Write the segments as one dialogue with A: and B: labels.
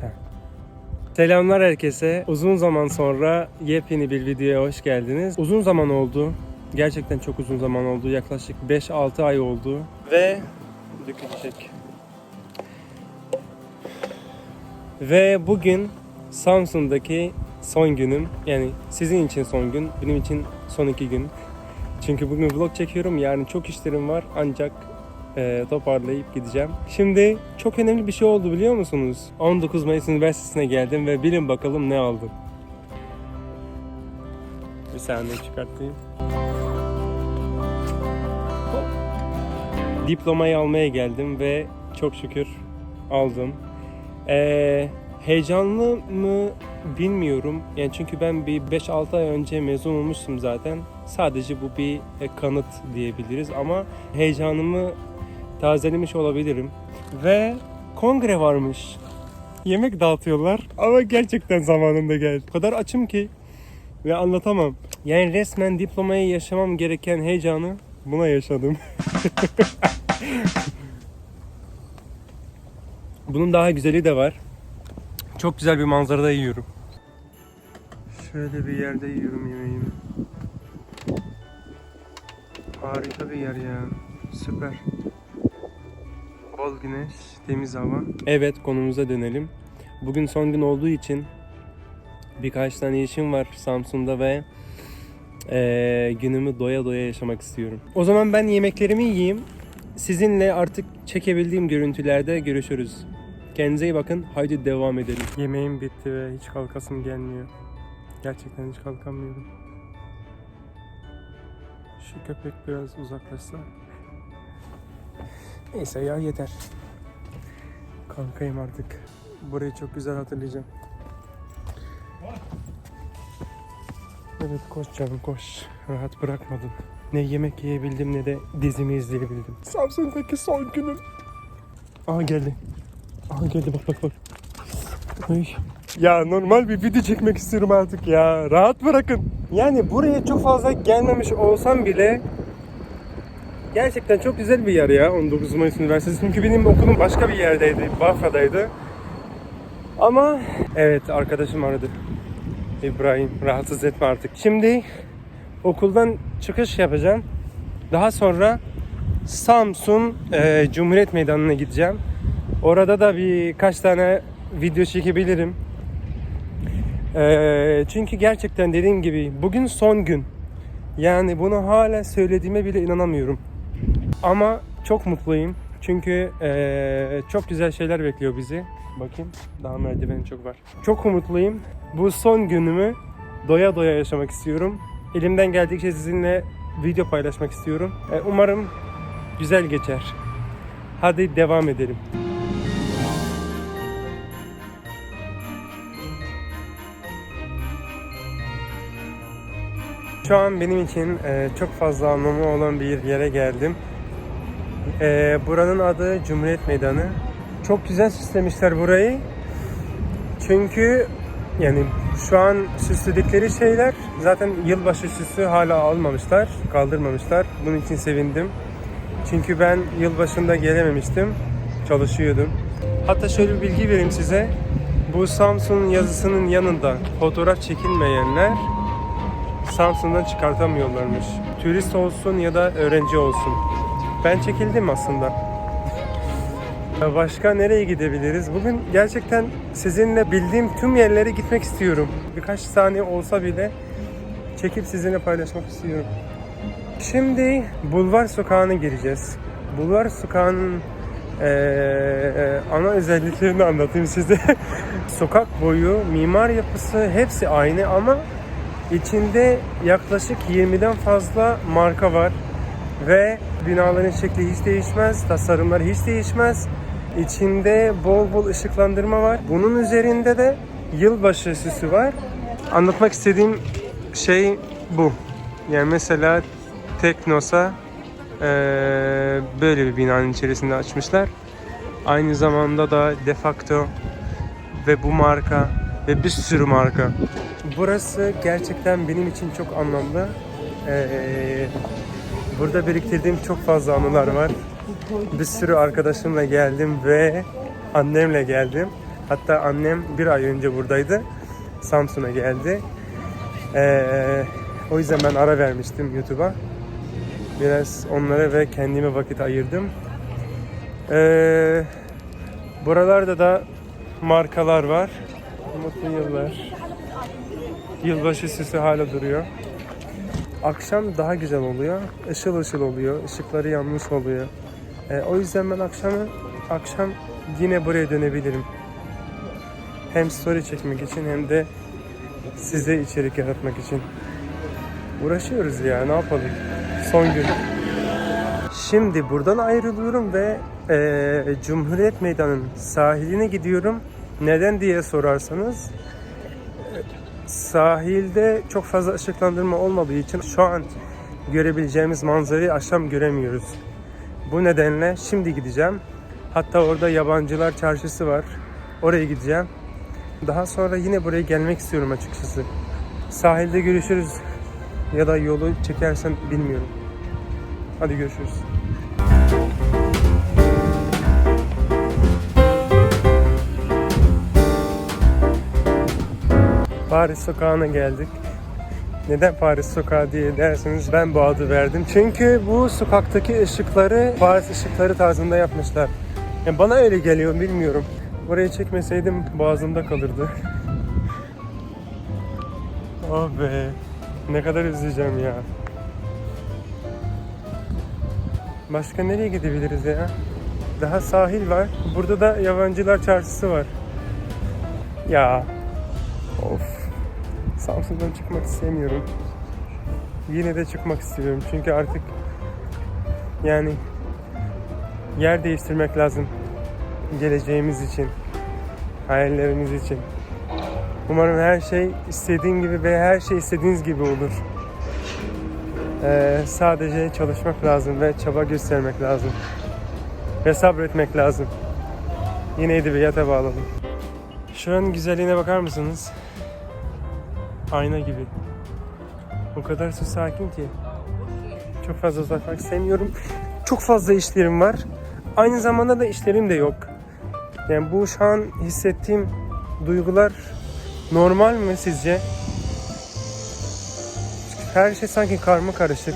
A: Tamam. Selamlar herkese. Uzun zaman sonra yepyeni bir videoya hoş geldiniz. Uzun zaman oldu. Gerçekten çok uzun zaman oldu. Yaklaşık 5-6 ay oldu. Ve dökülecek. Ve bugün Samsun'daki son günüm. Yani sizin için son gün, benim için son iki gün. Çünkü bugün vlog çekiyorum. Yarın çok işlerim var. Ancak e, toparlayıp gideceğim. Şimdi çok önemli bir şey oldu biliyor musunuz? 19 Mayıs Üniversitesi'ne geldim ve bilin bakalım ne aldım. Bir saniye çıkartayım. Diplomayı almaya geldim ve çok şükür aldım. Ee, heyecanlı mı bilmiyorum. Yani çünkü ben bir 5-6 ay önce mezun olmuştum zaten. Sadece bu bir e, kanıt diyebiliriz ama heyecanımı tazelemiş olabilirim. Ve kongre varmış. Yemek dağıtıyorlar ama gerçekten zamanında geldi. O kadar açım ki ve anlatamam. Yani resmen diplomayı yaşamam gereken heyecanı buna yaşadım. Bunun daha güzeli de var. Çok güzel bir manzarada yiyorum. Şöyle bir yerde yiyorum yemeğimi. Harika bir yer ya. Süper. Bol güneş, temiz hava. Evet konumuza dönelim. Bugün son gün olduğu için birkaç tane işim var Samsun'da ve eee, günümü doya doya yaşamak istiyorum. O zaman ben yemeklerimi yiyeyim. Sizinle artık çekebildiğim görüntülerde görüşürüz. Kendinize iyi bakın. Haydi devam edelim. Yemeğim bitti ve hiç kalkasım gelmiyor. Gerçekten hiç kalkamıyorum. Şu köpek biraz uzaklaşsa. Neyse ya yeter. Kalkayım artık. Burayı çok güzel hatırlayacağım. Evet koş canım koş. Rahat bırakmadın. Ne yemek yiyebildim ne de dizimi izleyebildim. Samsun'daki son günüm. Aha geldi. Aha geldi bak bak bak. Ay. Ya normal bir video çekmek istiyorum artık ya. Rahat bırakın. Yani buraya çok fazla gelmemiş olsam bile gerçekten çok güzel bir yer ya 19 Mayıs Üniversitesi. Çünkü benim okulum başka bir yerdeydi. Bafra'daydı. Ama evet arkadaşım aradı. İbrahim rahatsız etme artık. Şimdi okuldan çıkış yapacağım. Daha sonra Samsun e, Cumhuriyet Meydanı'na gideceğim. Orada da birkaç tane video çekebilirim. E, çünkü gerçekten dediğim gibi bugün son gün. Yani bunu hala söylediğime bile inanamıyorum. Ama çok mutluyum. Çünkü e, çok güzel şeyler bekliyor bizi. Bakayım daha merdiven çok var. Çok umutluyum. Bu son günümü doya doya yaşamak istiyorum. Elimden geldikçe sizinle video paylaşmak istiyorum. E, umarım güzel geçer. Hadi devam edelim. Şu an benim için e, çok fazla anlamı olan bir yere geldim. E, buranın adı Cumhuriyet Meydanı. Çok güzel süslemişler burayı. Çünkü yani şu an süsledikleri şeyler zaten yılbaşı süsü hala almamışlar, kaldırmamışlar. Bunun için sevindim. Çünkü ben yılbaşında gelememiştim, çalışıyordum. Hatta şöyle bir bilgi vereyim size. Bu Samsun yazısının yanında fotoğraf çekilmeyenler Samsun'dan çıkartamıyorlarmış. Turist olsun ya da öğrenci olsun. Ben çekildim aslında. Başka nereye gidebiliriz? Bugün gerçekten sizinle bildiğim tüm yerlere gitmek istiyorum. Birkaç saniye olsa bile çekip sizinle paylaşmak istiyorum. Şimdi Bulvar Sokağı'na gireceğiz. Bulvar Sokağı'nın eee, ana özelliklerini anlatayım size. Sokak boyu, mimar yapısı hepsi aynı ama içinde yaklaşık 20'den fazla marka var ve binaların şekli hiç değişmez, tasarımları hiç değişmez. İçinde bol bol ışıklandırma var. Bunun üzerinde de yılbaşı süsü var. Anlatmak istediğim şey bu. Yani mesela Teknosa eee, böyle bir binanın içerisinde açmışlar. Aynı zamanda da De facto ve bu marka ve bir sürü marka. Burası gerçekten benim için çok anlamlı. Ee, Burada biriktirdiğim çok fazla anılar var. Bir sürü arkadaşımla geldim ve annemle geldim. Hatta annem bir ay önce buradaydı. Samsun'a geldi. Ee, o yüzden ben ara vermiştim YouTube'a. Biraz onlara ve kendime vakit ayırdım. Ee, buralarda da markalar var. Mutlu yıllar. Yılbaşı süsü hala duruyor. Akşam daha güzel oluyor. Işıl ışıl oluyor. Işıkları yanmış oluyor. Ee, o yüzden ben akşamı akşam yine buraya dönebilirim. Hem story çekmek için hem de size içerik yaratmak için. Uğraşıyoruz ya ne yapalım. Son gün. Şimdi buradan ayrılıyorum ve eee, Cumhuriyet Meydanı'nın sahiline gidiyorum. Neden diye sorarsanız e, sahilde çok fazla ışıklandırma olmadığı için şu an görebileceğimiz manzarayı akşam göremiyoruz. Bu nedenle şimdi gideceğim. Hatta orada yabancılar çarşısı var. Oraya gideceğim. Daha sonra yine buraya gelmek istiyorum açıkçası. Sahilde görüşürüz ya da yolu çekersen bilmiyorum. Hadi görüşürüz. Paris sokağına geldik. Neden Paris sokağı diye derseniz ben bu adı verdim. Çünkü bu sokaktaki ışıkları Paris ışıkları tarzında yapmışlar. Yani bana öyle geliyor bilmiyorum. Burayı çekmeseydim boğazımda kalırdı. oh be. Ne kadar üzüleceğim ya. Başka nereye gidebiliriz ya? Daha sahil var. Burada da yabancılar çarşısı var. Ya. Of. Samsun'dan çıkmak istemiyorum. Yine de çıkmak istiyorum. Çünkü artık yani yer değiştirmek lazım. Geleceğimiz için. Hayallerimiz için. Umarım her şey istediğim gibi ve her şey istediğiniz gibi olur. Ee, sadece çalışmak lazım ve çaba göstermek lazım. Ve sabretmek lazım. Yine edebiyata bağladım. Şuranın güzelliğine bakar mısınız? Ayna gibi. O kadar su sakin ki. Çok fazla uzatmak istemiyorum. Çok fazla işlerim var. Aynı zamanda da işlerim de yok. Yani bu şu an hissettiğim duygular normal mi sizce? Her şey sanki karma karışık.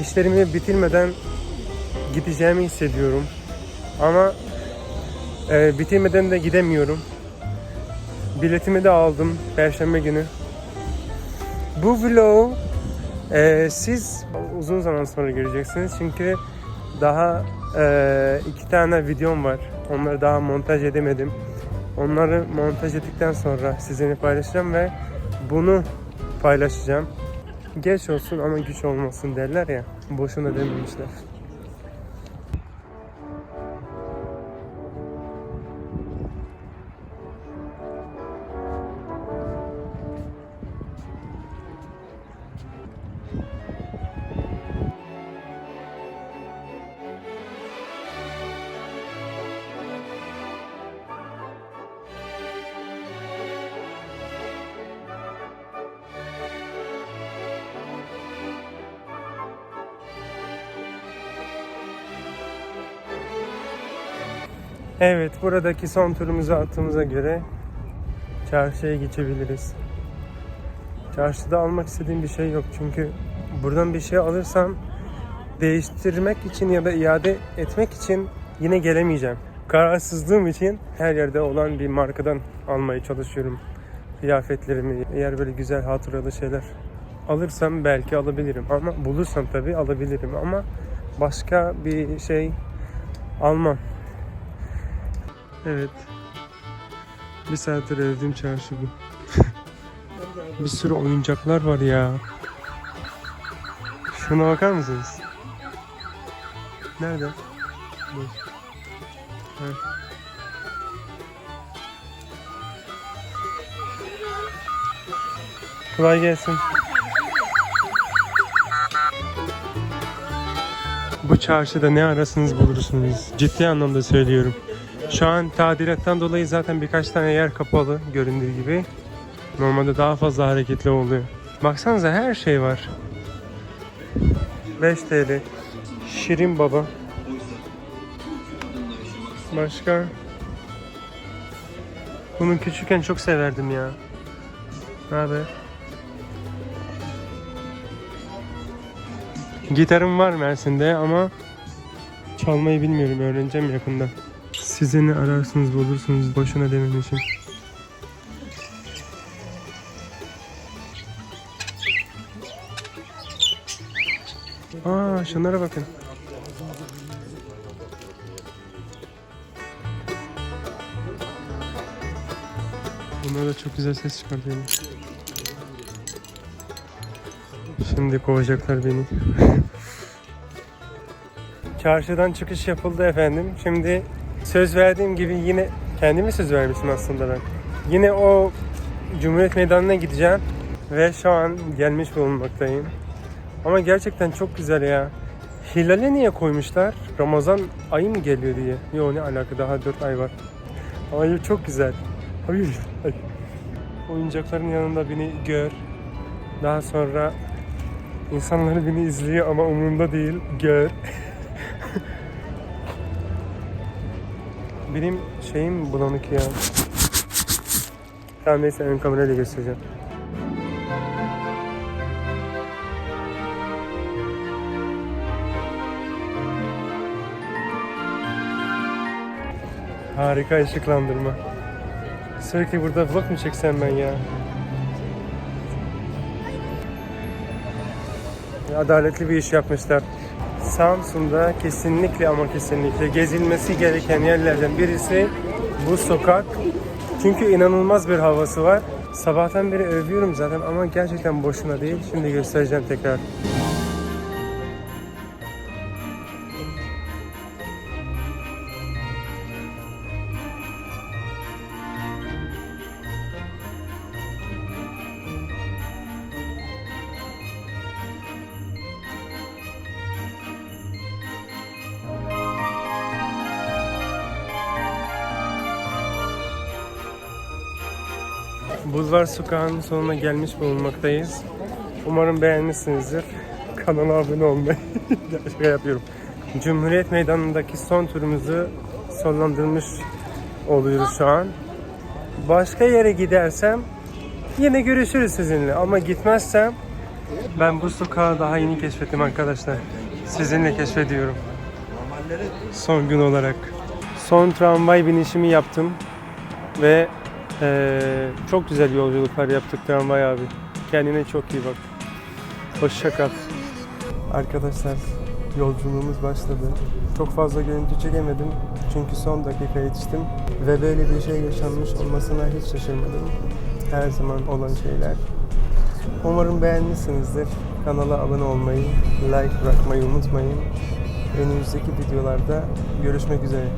A: İşlerimi bitirmeden gideceğimi hissediyorum. Ama e, bitirmeden de gidemiyorum. Biletimi de aldım Perşembe günü. Bu vlog e, siz uzun zaman sonra göreceksiniz çünkü daha e, iki tane videom var. Onları daha montaj edemedim. Onları montaj ettikten sonra sizinle paylaşacağım ve bunu paylaşacağım. Geç olsun ama güç olmasın derler ya. Boşuna dememişler. Evet, buradaki son turumuzu attığımıza göre çarşıya geçebiliriz. Çarşıda almak istediğim bir şey yok çünkü buradan bir şey alırsam değiştirmek için ya da iade etmek için yine gelemeyeceğim. Kararsızlığım için her yerde olan bir markadan almaya çalışıyorum kıyafetlerimi. Eğer böyle güzel hatıralı şeyler alırsam belki alabilirim ama bulursam tabii alabilirim ama başka bir şey almam. Evet. Bir saattir evdim çarşı bu. bir sürü oyuncaklar var ya. Şuna bakar mısınız? Nerede? Ha. Kolay gelsin. Bu çarşıda ne arasınız bulursunuz. Ciddi anlamda söylüyorum. Şu an tadilattan dolayı zaten birkaç tane yer kapalı göründüğü gibi. Normalde daha fazla hareketli oluyor. Baksanıza her şey var. 5 TL. Şirin Baba. Başka? Bunu küçükken çok severdim ya. Ne haber? Gitarım var Mersin'de ama çalmayı bilmiyorum. Öğreneceğim yakında. Sizi ne ararsınız bulursunuz boşuna dememişim. Aa şunlara bakın. Bunlar da çok güzel ses çıkartıyor. Şimdi kovacaklar beni. Çarşıdan çıkış yapıldı efendim. Şimdi söz verdiğim gibi yine kendime söz vermişim aslında ben. Yine o Cumhuriyet Meydanı'na gideceğim ve şu an gelmiş bulunmaktayım. Ama gerçekten çok güzel ya. Hilale niye koymuşlar? Ramazan ayı mı geliyor diye. Yok ne alaka daha 4 ay var. Ay çok güzel. Ay, ay. Oyuncakların yanında beni gör. Daha sonra insanlar beni izliyor ama umurumda değil. Gör. Benim şeyim bulanık ya. Tamam neyse ön kamerayla göstereceğim. Harika ışıklandırma. Sürekli burada vlog mu çeksem ben ya? Adaletli bir iş yapmışlar. Samsun'da kesinlikle ama kesinlikle gezilmesi gereken yerlerden birisi bu sokak. Çünkü inanılmaz bir havası var. Sabahtan beri övüyorum zaten ama gerçekten boşuna değil. Şimdi göstereceğim tekrar. Bulvar Sokağı'nın sonuna gelmiş bulunmaktayız. Umarım beğenmişsinizdir. Kanala abone olmayı şaka yapıyorum. Cumhuriyet Meydanı'ndaki son turumuzu sonlandırmış oluyoruz şu an. Başka yere gidersem yine görüşürüz sizinle ama gitmezsem ben bu sokağı daha yeni keşfettim arkadaşlar. Sizinle keşfediyorum. Son gün olarak. Son tramvay binişimi yaptım ve ee, çok güzel yolculuklar yaptık tramvay abi. Kendine çok iyi bak. Hoşça kal. Arkadaşlar yolculuğumuz başladı. Çok fazla görüntü çekemedim çünkü son dakika yetiştim ve böyle bir şey yaşanmış olmasına hiç şaşırmadım. Her zaman olan şeyler. Umarım beğenmişsinizdir. Kanala abone olmayı, like bırakmayı unutmayın. Önümüzdeki videolarda görüşmek üzere.